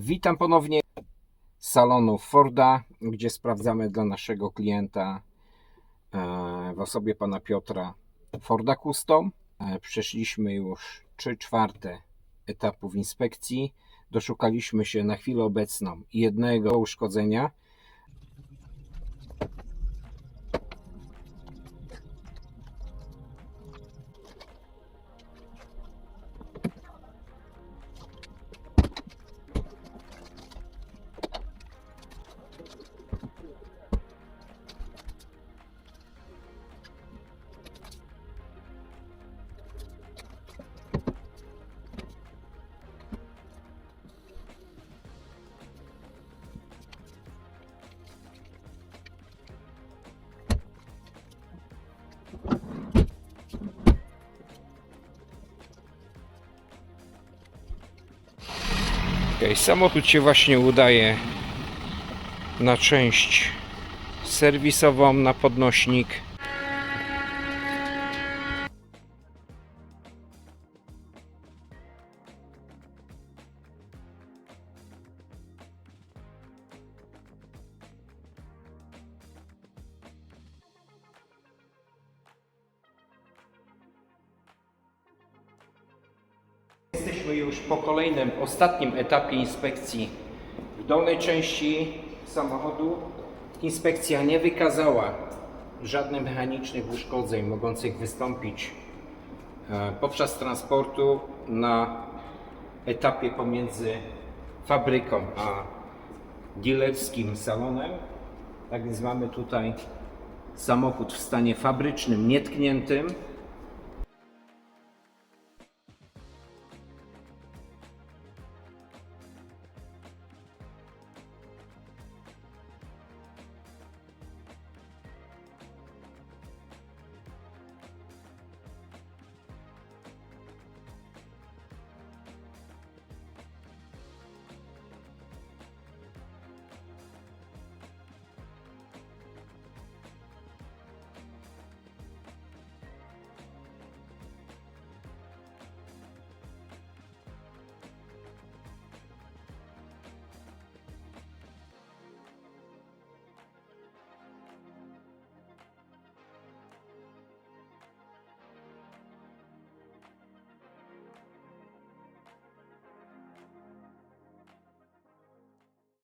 Witam ponownie z salonu Forda, gdzie sprawdzamy dla naszego klienta e, w osobie pana Piotra Forda Custom. E, Przeszliśmy już 3 czwarte etapów inspekcji. Doszukaliśmy się na chwilę obecną jednego uszkodzenia. Okay, samochód się właśnie udaje na część serwisową, na podnośnik. Jesteśmy już po kolejnym, ostatnim etapie inspekcji w dolnej części samochodu. Inspekcja nie wykazała żadnych mechanicznych uszkodzeń mogących wystąpić e, podczas transportu na etapie pomiędzy fabryką a dealerskim salonem. Tak więc mamy tutaj samochód w stanie fabrycznym, nietkniętym.